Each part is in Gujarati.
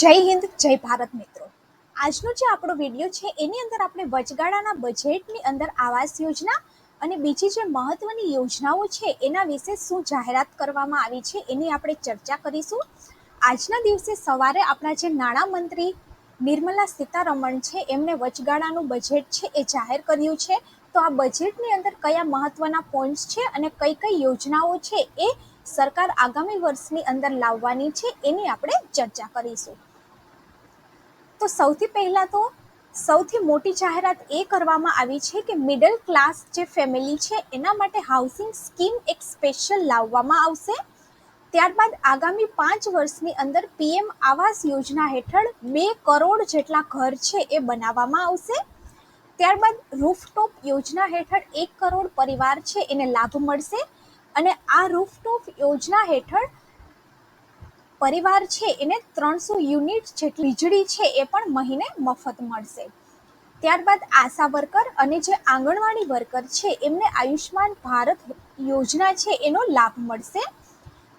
જય હિન્દ, જય ભારત મિત્રો. આજનો જે આપણો વીડિયો છે, એની અંદર આપણે વચગાળાના બજેટની અંદર આવાસ યોજના અને બીજી જે મહત્વની યોજનાઓ છે, એના વિશે શું જાહેરાત કરવામાં આવી છે, એની આપણે ચર્ચા કરીશું. આજના દિવસે સવારે આપણા જે નાણામંત્રી નિર્મલા સીતારમણ છે, એમને વચગાળાનું બજેટ છે, એ જાહેર કર્યું છે. તો આ બજેટની અંદર કયા મહત્વના પોઈન્ટ્સ છે અને કઈ કઈ યોજનાઓ છે, એ સરકાર આગામી વર્ષની અંદર લાવવાની છે એની આપણે ચર્ચા કરીશું. તો સૌથી પહેલાં તો સૌથી મોટી જાહેરાત એ કરવામાં આવી છે કે મિડલ ક્લાસ જે ફેમિલી છે એના માટે હાઉસિંગ સ્કીમ એક સ્પેશિયલ લાવવામાં આવશે. ત્યારબાદ આગામી પાંચ વર્ષની અંદર પીએમ આવાસ યોજના હેઠળ બે કરોડ જેટલા ઘર છે એ બનાવવામાં આવશે. ત્યારબાદ રૂફટોપ યોજના હેઠળ એક કરોડ પરિવાર છે એને લાભ મળશે. અને આ રૂફટોપ યોજના હેઠળ પરિવાર છે એને ત્રણસો યુનિટ જેટલી વીજળી છે એ પણ મહિને મફત મળશે. ત્યારબાદ આશા વર્કર અને જે આંગણવાડી વર્કર છે એમને આયુષ્માન ભારત યોજના છે એનો લાભ મળશે.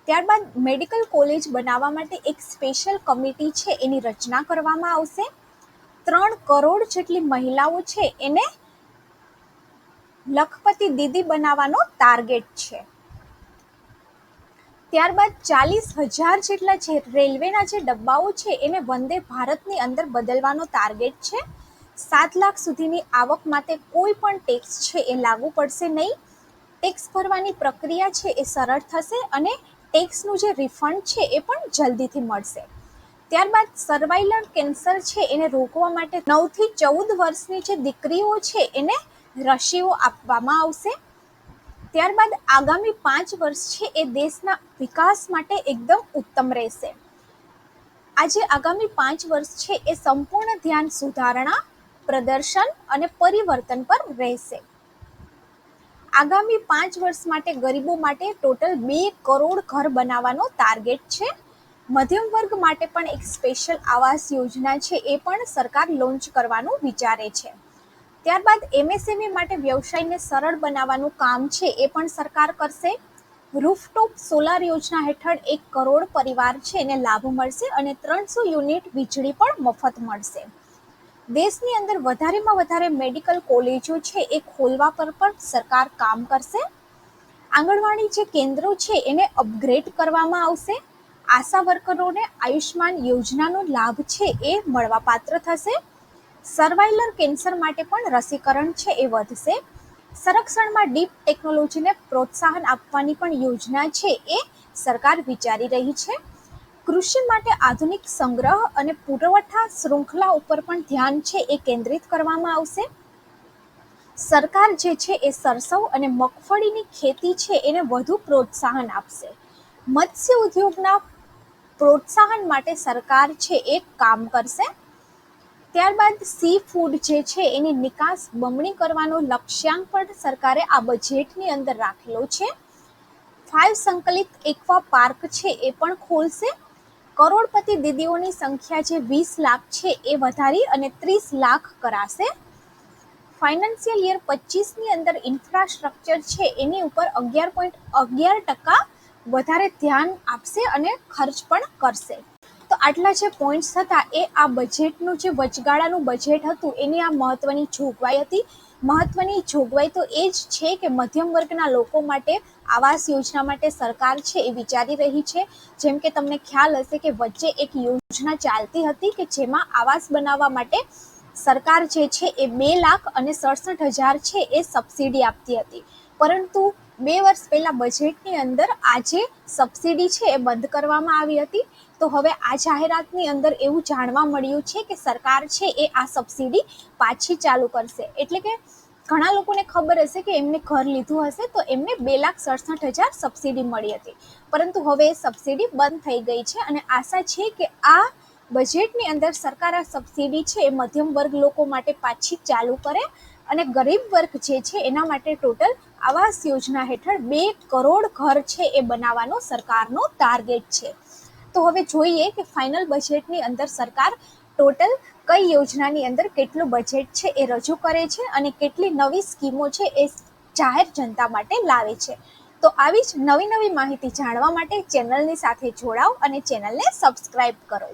ત્યારબાદ મેડિકલ કોલેજ બનાવવા માટે એક સ્પેશિયલ કમિટી છે એની રચના કરવામાં આવશે. ત્રણ કરોડ જેટલી મહિલાઓ છે એને લખપતિ દીદી બનાવવાનો ટાર્ગેટ છે. ત્યારબાદ ચાલીસ હજાર જેટલા જે રેલવેના જે ડબ્બાઓ છે, એને વંદે ભારતની અંદર બદલવાનો ટાર્ગેટ છે. સાત લાખ સુધીની આવક માટે કોઈ પણ ટેક્સ છે એ લાગુ પડશે નહીં. ટેક્સ ભરવાની પ્રક્રિયા છે એ સરળ થશે અને ટેક્સનું જે રિફંડ છે એ પણ જલ્દીથી મળશે. ત્યારબાદ સર્વાઇલર કેન્સર છે, એને રોકવા માટે નવથી ચૌદ વર્ષની જે દીકરીઓ છે, એને રસીઓ આપવામાં આવશે. ત્યારબાદ આગામી પાંચ વર્ષ છે એ દેશના વિકાસ માટે એકદમ ઉત્તમ રહેશે. આજે આગામી પાંચ વર્ષ છે એ સંપૂર્ણ ધ્યાન સુધારણા, પ્રદર્શન અને પરિવર્તન પર રહેશે. આગામી પાંચ વર્ષ માટે ગરીબો માટે ટોટલ બે કરોડ ઘર બનાવવાનો ટાર્ગેટ છે. મધ્યમ વર્ગ માટે પણ એક સ્પેશિયલ આવાસ યોજના છે એ પણ સરકાર લોન્ચ કરવાનું વિચારે છે. ત્યારબાદ એમએસએમઈ માટે વ્યવસાયને સરળ બનાવવાનું કામ છે એ પણ સરકાર કરશે. રૂફટોપ સોલાર યોજના હેઠળ એક કરોડ પરિવાર છે, એને લાભ મળશે અને ત્રણસો યુનિટ વીજળી પણ મફત મળશે. દેશની અંદર વધારેમાં વધારે મેડિકલ કોલેજો છે, એ ખોલવા પર પણ સરકાર કામ કરશે. આંગણવાડી જે કેન્દ્રો છે, એને અપગ્રેડ કરવામાં આવશે. આશા વર્કરોને આયુષ્માન યોજનાનો લાભ છે, એ મળવાપાત્ર થશે. સર્વાઇલર કેન્સર માટે પણ રસીકરણ છે એ વધશે. સંરક્ષણમાં ડીપ ટેકનોલોજીને પ્રોત્સાહન આપવાની પણ યોજના છે એ સરકાર વિચારી રહી છે. કૃષિ માટે આધુનિક સંગ્રહ અને પુરવઠા શૃંખલા ઉપર પણ ધ્યાન છે એ કેન્દ્રિત કરવામાં આવશે. સરકાર જે છે એ સરસવ અને મગફળીની ખેતી છે એને વધુ પ્રોત્સાહન આપશે. મત્સ્ય ઉદ્યોગના પ્રોત્સાહન માટે સરકાર છે એ કામ કરશે. ત્યારબાદ સી ફૂડ જે છે એની નિકાસ બમણી કરવાનો લક્ષ્યાંક પણ સરકારે આ બજેટની અંદર રાખેલો છે. ફાઇવ સંકલિત એકવા પાર્ક છે એ પણ ખોલશે. કરોડપતિ દીદીઓની સંખ્યા જે વીસ લાખ છે એ વધારી અને ત્રીસ લાખ કરાશે. ફાઇનાન્શિયલ યર પચીસની અંદર ઇન્ફ્રાસ્ટ્રક્ચર છે એની ઉપર અગિયાર પોઈન્ટ અગિયાર ટકા વધારે ધ્યાન આપશે અને ખર્ચ પણ કરશે. આટલા જે પોઈન્ટ્સ હતા એ આ બજેટનું જે વચગાળાનું બજેટ હતું એની આ મહત્ત્વની જોગવાઈ હતી. મહત્ત્વની જોગવાઈ તો એ જ છે કે મધ્યમ વર્ગના લોકો માટે આવાસ યોજના માટે સરકાર છે એ વિચારી રહી છે. જેમ કે તમને ખ્યાલ હશે કે વચ્ચે એક યોજના ચાલતી હતી કે જેમાં આવાસ બનાવવા માટે સરકાર જે છે એ બે લાખ અને સડસઠ હજાર છે એ સબસિડી આપતી હતી. પરંતુ બે વર્ષ પહેલાં બજેટની અંદર આજે સબસિડી છે એ બંધ કરવામાં આવી હતી. તો હવે આ જાહેરાતની અંદર એવું જાણવા મળ્યું છે કે સરકાર છે એ આ સબસિડી પાછી ચાલુ કરશે. એટલે કે ઘણા લોકોને ખબર હશે કે એમને ઘર લીધું હશે તો એમને બે લાખ સડસઠ હજાર સબસિડી મળી હતી. પરંતુ હવે એ સબસિડી બંધ થઈ ગઈ છે અને આશા છે કે આ બજેટની અંદર સરકાર આ સબસિડી છે એ મધ્યમ વર્ગ લોકો માટે પાછી ચાલુ કરે અને ગરીબ વર્ગ જે છે એના માટે ટોટલ આવાસ યોજના હેઠળ બે કરોડ ઘર છે એ બનાવવાનો સરકારનો ટાર્ગેટ છે. તો હવે જોઈએ કે ફાઇનલ બજેટની અંદર સરકાર ટોટલ કઈ યોજનાની અંદર કેટલું બજેટ છે એ રજૂ કરે છે અને કેટલી નવી સ્કીમો છે એ જાહેર જનતા માટે લાવે છે. તો આવી જ નવી નવી માહિતી જાણવા માટે ચેનલની સાથે જોડાઓ અને ચેનલને સબસ્ક્રાઈબ કરો.